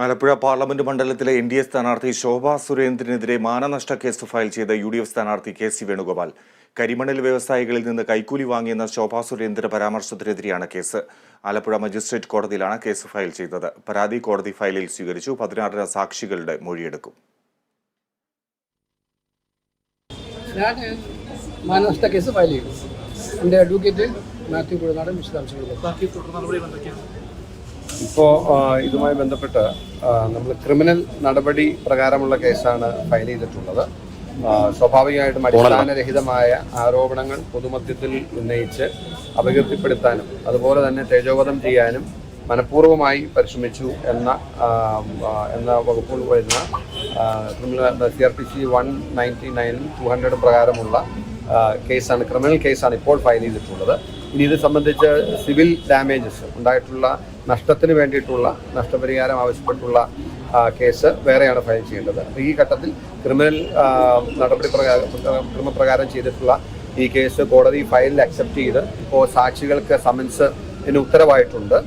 Alappuzha parliament മണ്ഡലത്തിലെ N D A സ്ഥാനാർത്ഥി ശോഭാ സുരേന്ദ്രനെതിരെ മാനനഷ്ട കേസ് ഫയൽ ചെയ്ത യു ഡി എഫ് സ്ഥാനാർത്ഥി കെ സി വേണുഗോപാൽ. കരിമണൽ വ്യവസായികളിൽ നിന്ന് കൈക്കൂലി വാങ്ങിയെന്ന ശോഭാ സുരേന്ദ്ര പരാമർശത്തിനെതിരെയാണ് കേസ്. ആലപ്പുഴ മജിസ്ട്രേറ്റ് കോടതിയിലാണ് കേസ് ഫയൽ ചെയ്തത്. പരാതി കോടതി ഫയലിൽ സ്വീകരിച്ചു. പതിനാറര സാക്ഷികളുടെ മൊഴിയെടുക്കും. ഞാൻ മാനനഷ്ട കേസ് ഫയൽ ചെയ്തു. എന്റെ അഡ്വക്കേറ്റ് മാത്യു കുഴനാടൻ വിശദാംശങ്ങൾ ഇപ്പോൾ ഇതുമായി ബന്ധപ്പെട്ട് നമ്മൾ ക്രിമിനൽ നടപടി പ്രകാരമുള്ള കേസാണ് ഫയൽ ചെയ്തിട്ടുള്ളത്. സ്വാഭാവികമായിട്ടും അടിസ്ഥാനരഹിതമായ ആരോപണങ്ങൾ പൊതുമധ്യത്തിൽ ഉന്നയിച്ച് അപകീർത്തിപ്പെടുത്താനും അതുപോലെ തന്നെ തേജോവധം ചെയ്യാനും മനഃപൂർവമായി പരിശ്രമിച്ചു എന്ന എന്ന വകുപ്പുകൾ വരുന്ന criminal C R P C one ninety നയനും two ഹൺഡ്രഡും പ്രകാരമുള്ള കേസാണ് ക്രിമിനൽ കേസാണ് ഇപ്പോൾ ഫയൽ ചെയ്തിട്ടുള്ളത്. ഇനി ഇത് സംബന്ധിച്ച് സിവിൽ ഡാമേജസ് ഉണ്ടായിട്ടുള്ള നഷ്ടത്തിന് വേണ്ടിയിട്ടുള്ള നഷ്ടപരിഹാരം ആവശ്യപ്പെട്ടുള്ള കേസ് വേറെയാണ് ഫയൽ ചെയ്യേണ്ടത്. ഈ ഘട്ടത്തിൽ ക്രിമിനൽ നടപടി പ്രകാരം ക്രമപ്രകാരം ചെയ്തിട്ടുള്ള ഈ കേസ് കോടതി ഫയലിൽ അക്സെപ്റ്റ് ചെയ്ത് ഇപ്പോൾ സാക്ഷികൾക്ക് സമൻസ് ഉത്തരവായിട്ടുണ്ട്.